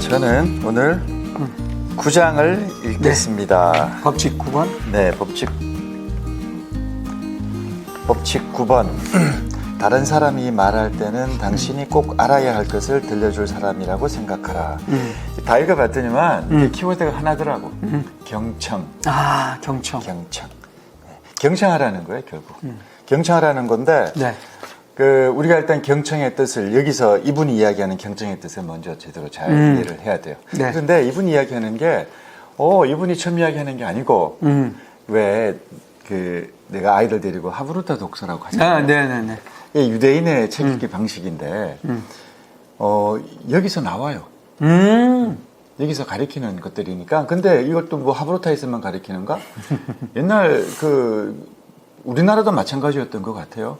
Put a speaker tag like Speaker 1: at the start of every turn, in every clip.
Speaker 1: 저는 오늘 구장을 읽겠습니다.
Speaker 2: 법칙 9번.
Speaker 1: 네, 법칙 법칙 9번. 다른 사람이 말할 때는 당신이 꼭 알아야 할 것을 들려줄 사람이라고 생각하라.
Speaker 2: 음.
Speaker 1: 다 읽어봤더니만 이게 키워드가 하나더라고. 경청,
Speaker 2: 아, 경청.
Speaker 1: 경청. 네, 경청하라는 거예요, 결국. 경청하라는 건데
Speaker 2: 네.
Speaker 1: 그 우리가 일단 경청의 뜻을 여기서 이분이 이야기하는 경청의 뜻을 먼저 제대로 잘
Speaker 2: 음.
Speaker 1: 이해를 해야 돼요.
Speaker 2: 네.
Speaker 1: 그런데 이분이 이야기하는 게, 어 이분이 처음 이야기하는 게 아니고
Speaker 2: 음.
Speaker 1: 왜그 내가 아이들 데리고 하브루타 독서라고 하잖아요.
Speaker 2: 아, 네네네.
Speaker 1: 이게 유대인의 책 읽기 방식인데
Speaker 2: 음.
Speaker 1: 어 여기서 나와요.
Speaker 2: 음.
Speaker 1: 여기서 가리키는 것들이니까. 근데 이것도 뭐 하브루타에서만 가리키는가? 옛날 그 우리나라도 마찬가지였던 것 같아요.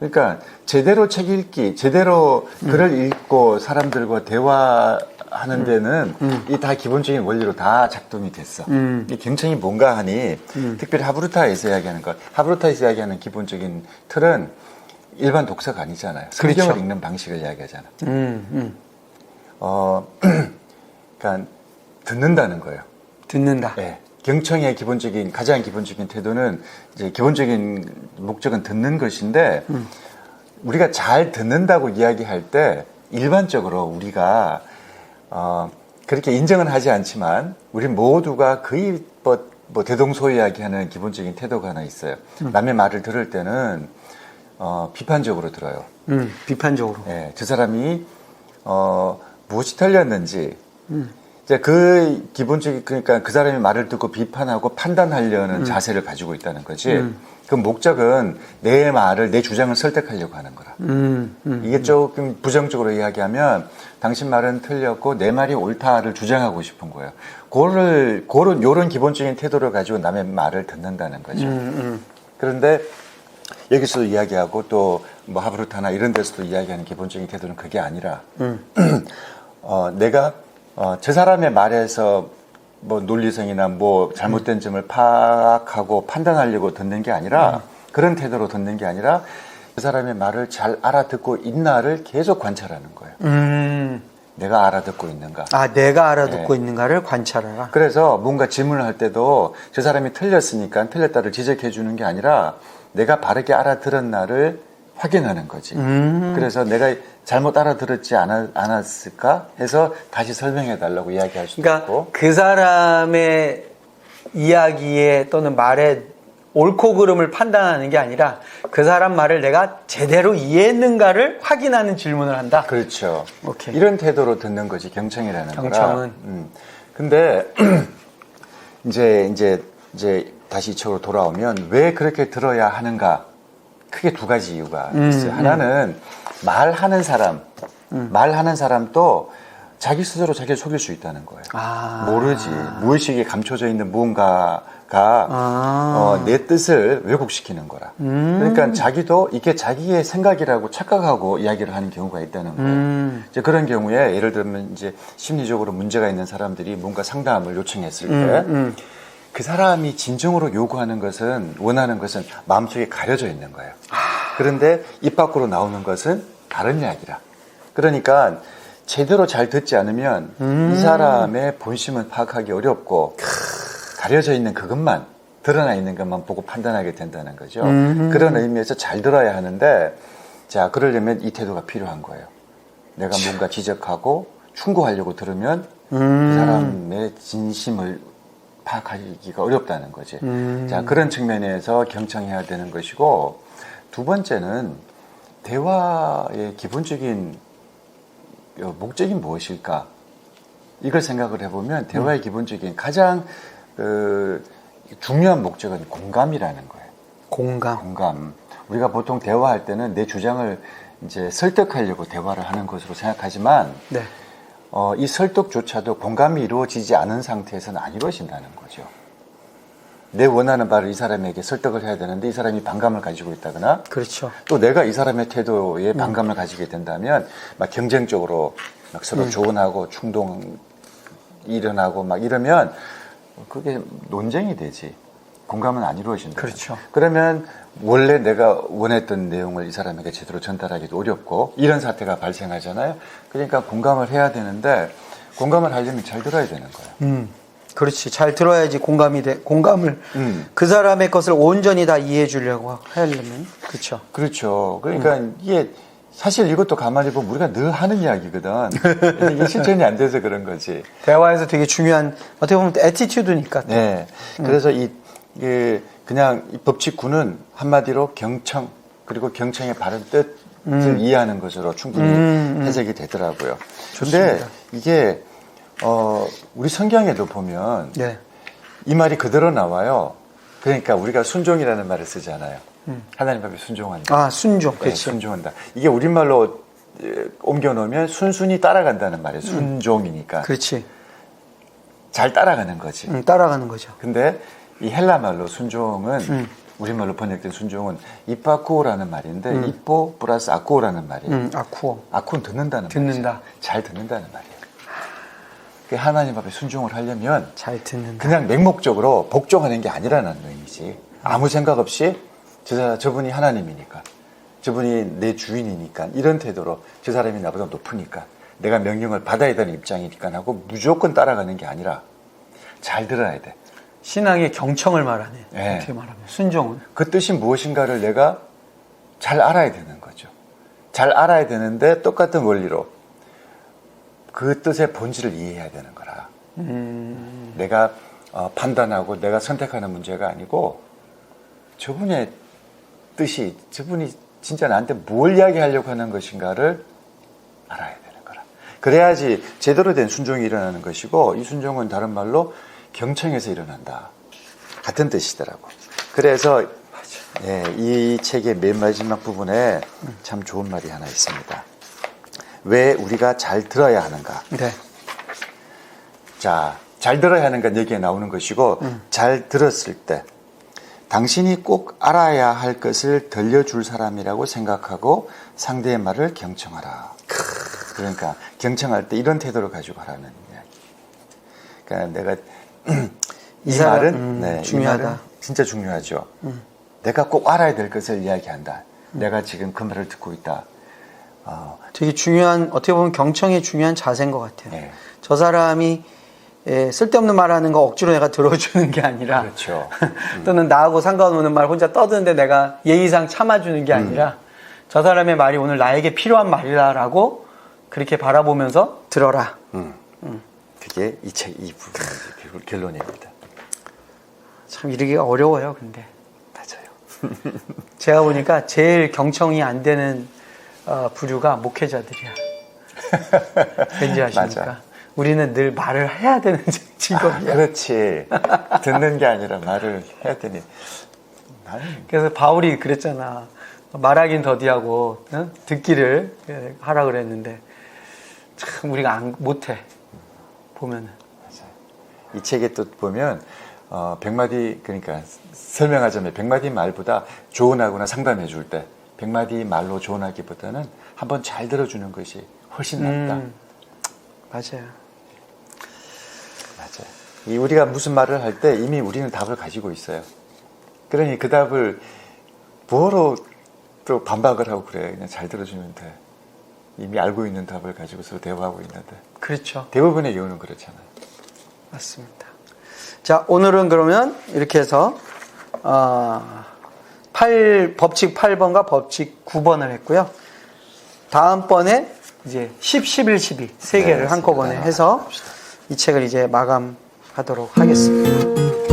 Speaker 1: 그러니까 제대로 책 읽기, 제대로 글을 읽고 사람들과 대화하는 데는 이다 기본적인 원리로 다 작동이 됐어.
Speaker 2: 음.
Speaker 1: 이 경청이 뭔가 하니 특별히 하브루타에서 이야기하는 것, 하브루타에서 이야기하는 기본적인 틀은 일반 독서가 아니잖아요. 성경을
Speaker 2: 그렇죠.
Speaker 1: 읽는 방식을 이야기하잖아.
Speaker 2: 음. 음.
Speaker 1: 어, 그러니까 듣는다는 거예요.
Speaker 2: 듣는다.
Speaker 1: 예. 경청의 기본적인 가장 기본적인 태도는 이제 기본적인 목적은 듣는 것인데 우리가 잘 듣는다고 이야기할 때 일반적으로 우리가 어, 그렇게 인정은 하지 않지만 우리 모두가 거의 뭐, 뭐 대동소이야기하는 기본적인 태도가 하나 있어요. 남의 말을 들을 때는 어, 비판적으로 들어요.
Speaker 2: 음. 비판적으로.
Speaker 1: 예, 저 사람이 어, 무엇이 틀렸는지 이제 그 기본적인 그러니까 그 사람이 말을 듣고 비판하고 판단하려는 자세를 가지고 있다는 거지. 그 목적은 내 말을 내 주장을 설득하려고 하는 거라.
Speaker 2: 음. 음.
Speaker 1: 이게 조금 부정적으로 이야기하면 당신 말은 틀렸고 내 말이 옳다를 주장하고 싶은 거예요. 그를 그런 요런 기본적인 태도를 가지고 남의 말을 듣는다는 거죠.
Speaker 2: 음.
Speaker 1: 그런데 여기서도 이야기하고 또 뭐 하브루타나 이런 데서도 이야기하는 기본적인 태도는 그게 아니라
Speaker 2: 음.
Speaker 1: 어, 내가 어, 저 사람의 말에서 뭐 논리성이나 뭐 잘못된 점을 파악하고 판단하려고 듣는 게 아니라 그런 태도로 듣는 게 아니라 그 사람의 말을 잘 알아듣고 있나를 계속 관찰하는 거예요.
Speaker 2: 음.
Speaker 1: 내가 알아듣고 있는가.
Speaker 2: 아, 내가 알아듣고
Speaker 1: 네.
Speaker 2: 있는가를 관찰하라.
Speaker 1: 그래서 뭔가 질문을 할 때도 저 사람이 틀렸으니까 틀렸다를 지적해 주는 게 아니라 내가 바르게 알아들었나를 확인하는 거지.
Speaker 2: 음.
Speaker 1: 그래서 내가 잘못 알아들었지 않았, 않았을까 해서 다시 설명해 달라고 이야기할 수도
Speaker 2: 그러니까
Speaker 1: 있고.
Speaker 2: 그 사람의 이야기에 또는 말에 옳고 그름을 판단하는 게 아니라 그 사람 말을 내가 제대로 이해했는가를 확인하는 질문을 한다.
Speaker 1: 그렇죠.
Speaker 2: 오케이.
Speaker 1: 이런 태도로 듣는 거지 경청이라는 거라.
Speaker 2: 경청은.
Speaker 1: 음. 근데 이제 이제 이제 다시 이쪽으로 돌아오면 왜 그렇게 들어야 하는가? 크게 두 가지 이유가
Speaker 2: 음,
Speaker 1: 있어요. 하나는 말하는 사람,
Speaker 2: 음.
Speaker 1: 말하는 사람도 자기 스스로 자기를 속일 수 있다는 거예요.
Speaker 2: 아.
Speaker 1: 모르지. 무의식에 감춰져 있는 무언가가
Speaker 2: 아.
Speaker 1: 어, 내 뜻을 왜곡시키는 거라.
Speaker 2: 음.
Speaker 1: 그러니까 자기도 이게 자기의 생각이라고 착각하고 이야기를 하는 경우가 있다는 거예요.
Speaker 2: 음.
Speaker 1: 이제 그런 경우에 예를 들면 이제 심리적으로 문제가 있는 사람들이 뭔가 상담을 요청했을 때
Speaker 2: 음,
Speaker 1: 그 사람이 진정으로 요구하는 것은 원하는 것은 마음속에 가려져 있는 거예요. 그런데 입 밖으로 나오는 것은 다른 이야기라. 그러니까 제대로 잘 듣지 않으면
Speaker 2: 음.
Speaker 1: 이 사람의 본심은 파악하기 어렵고 가려져 있는 그것만 드러나 있는 것만 보고 판단하게 된다는 거죠.
Speaker 2: 음.
Speaker 1: 그런 의미에서 잘 들어야 하는데 자 그러려면 이 태도가 필요한 거예요. 내가 뭔가 지적하고 충고하려고 들으면 그
Speaker 2: 음.
Speaker 1: 사람의 진심을 파악하기가 어렵다는 거지.
Speaker 2: 음.
Speaker 1: 자, 그런 측면에서 경청해야 되는 것이고, 두 번째는 대화의 기본적인 어, 목적이 무엇일까? 이걸 생각을 해보면 대화의 기본적인 가장 그 중요한 목적은 공감이라는 거예요.
Speaker 2: 공감.
Speaker 1: 공감. 우리가 보통 대화할 때는 내 주장을 이제 설득하려고 대화를 하는 것으로 생각하지만
Speaker 2: 네.
Speaker 1: 어, 이 설득조차도 공감이 이루어지지 않은 상태에서는 안 이루어진다는 거죠. 내 원하는 바를 이 사람에게 설득을 해야 되는데 이 사람이 반감을 가지고 있다거나
Speaker 2: 그렇죠.
Speaker 1: 또 내가 이 사람의 태도에 반감을 가지게 된다면 막 경쟁적으로 막 서로 조언하고 충동 일어나고 막 이러면 그게 논쟁이 되지. 공감은 안 이루어진다.
Speaker 2: 그렇죠.
Speaker 1: 그러면 원래 내가 원했던 내용을 이 사람에게 제대로 전달하기도 어렵고 이런 사태가 발생하잖아요. 그러니까 공감을 해야 되는데 공감을 하려면 잘 들어야 되는 거야.
Speaker 2: 음, 그렇지. 잘 들어야지 공감이 돼. 공감을
Speaker 1: 음.
Speaker 2: 그 사람의 것을 온전히 다 이해해 주려고 하려면 그렇죠.
Speaker 1: 그렇죠. 그러니까 이게 사실 이것도 가만히 보면 우리가 늘 하는 이야기거든. 이게 실천이 안 돼서 그런 거지.
Speaker 2: 대화에서 되게 중요한 어떻게 보면 에티튜드니까.
Speaker 1: 네. 그래서 이, 이 그냥 이 법칙 9는 한마디로 경청 그리고 경청의 바른 뜻을 이해하는 것으로 충분히
Speaker 2: 음, 음.
Speaker 1: 해석이 되더라고요.
Speaker 2: 좋습니다.
Speaker 1: 근데 이게 어 우리 성경에도 보면
Speaker 2: 네.
Speaker 1: 이 말이 그대로 나와요. 그러니까 우리가 순종이라는 말을 쓰잖아요. 하나님 앞에 순종한다.
Speaker 2: 아 순종.
Speaker 1: 네,
Speaker 2: 그렇지.
Speaker 1: 순종한다. 이게 우리말로 에, 옮겨 놓으면 순순히 따라간다는 말이에요. 순종이니까
Speaker 2: 그렇지.
Speaker 1: 잘 따라가는 거지.
Speaker 2: 음, 따라가는 거죠.
Speaker 1: 근데 이 헬라 말로 순종은
Speaker 2: 음.
Speaker 1: 우리말로 번역된 순종은 이빠쿠오라는 말인데 이뽀 플러스 아쿠오라는 말이에요.
Speaker 2: 음, 아쿠어.
Speaker 1: 아쿠는 듣는다는
Speaker 2: 듣는다.
Speaker 1: 말이죠. 잘 듣는다는 말이에요. 그 하나님 앞에 순종을 하려면
Speaker 2: 잘 듣는다.
Speaker 1: 그냥 맹목적으로 복종하는 게 아니라는 의미지. 아무 생각 없이 저, 사- 저분이 하나님이니까, 저분이 내 주인이니까 이런 태도로 저 사람이 나보다 높으니까 내가 명령을 받아야 되는 입장이니까 하고 무조건 따라가는 게 아니라 잘 들어야 돼.
Speaker 2: 신앙의 경청을 말하네.
Speaker 1: 네.
Speaker 2: 어떻게 말하면 순종을.
Speaker 1: 그 뜻이 무엇인가를 내가 잘 알아야 되는 거죠. 잘 알아야 되는데 똑같은 원리로 그 뜻의 본질을 이해해야 되는 거라.
Speaker 2: 음,
Speaker 1: 내가 어, 판단하고 내가 선택하는 문제가 아니고 저분의 뜻이 저분이 진짜 나한테 뭘 이야기하려고 하는 것인가를 알아야 되는 거라. 그래야지 제대로 된 순종이 일어나는 것이고 이 순종은 다른 말로 경청에서 일어난다. 같은 뜻이더라고. 그래서 예, 이 책의 맨 마지막 부분에 참 좋은 말이 하나 있습니다. 왜 우리가 잘 들어야 하는가?
Speaker 2: 네.
Speaker 1: 자, 잘 들어야 하는 건 여기에 나오는 것이고, 잘 들었을 때, 당신이 꼭 알아야 할 것을 들려줄 사람이라고 생각하고 상대의 말을 경청하라. 그러니까, 경청할 때 이런 태도를 가지고 하라는 이야기. 그러니까 내가, 이,
Speaker 2: 이
Speaker 1: 말은,
Speaker 2: 음,
Speaker 1: 네, 이
Speaker 2: 중요하다.
Speaker 1: 말은 진짜 중요하죠. 내가 꼭 알아야 될 것을 이야기한다. 내가 지금 그 말을 듣고 있다. 어,
Speaker 2: 되게 중요한 어떻게 보면 경청의 중요한 자세인 것 같아요.
Speaker 1: 네.
Speaker 2: 저 사람이 예, 쓸데없는 말하는 거 억지로 내가 들어주는 게 아니라
Speaker 1: 그렇죠.
Speaker 2: 또는 나하고 상관없는 말 혼자 떠드는데 내가 예의상 참아주는 게 아니라 저 사람의 말이 오늘 나에게 필요한 말이다라고 그렇게 바라보면서 들어라.
Speaker 1: 음. 그게 이 책, 이 결- 결론입니다.
Speaker 2: 참 이러기가 어려워요, 근데.
Speaker 1: 맞아요.
Speaker 2: 제가 보니까 제일 경청이 안 되는 어, 부류가 목회자들이야. 왠지 아십니까?
Speaker 1: 맞아.
Speaker 2: 우리는 늘 말을 해야 되는 직업이야.
Speaker 1: 그렇지. 듣는 게 아니라 말을 해야 되니. 나는
Speaker 2: 그래서 바울이 그랬잖아. 말하긴 더디하고 응? 듣기를 예, 하라 그랬는데 참 우리가 안, 못해 보면은
Speaker 1: 이 책에 또 보면, 어, 백마디, 그러니까 설명하자면 백마디 말보다 조언하거나 상담해 줄 때, 백마디 말로 조언하기보다는 한번 잘 들어주는 것이 훨씬 낫다.
Speaker 2: 음, 맞아요.
Speaker 1: 맞아요. 이 우리가 무슨 말을 할 때 이미 우리는 답을 가지고 있어요. 그러니 그 답을 뭐로 또 반박을 하고 그래. 그냥 잘 들어주면 돼. 이미 알고 있는 답을 가지고서 대화하고 있는데.
Speaker 2: 그렇죠.
Speaker 1: 대부분의 경우는 그렇잖아요.
Speaker 2: 맞습니다. 자, 오늘은 그러면 이렇게 해서 어, 8, 법칙 8번과 법칙 9번을 했고요. 다음번에 이제 10, 11, 12 세 개를
Speaker 1: 네,
Speaker 2: 한꺼번에
Speaker 1: 네,
Speaker 2: 해서. 이 책을 이제 마감하도록 하겠습니다.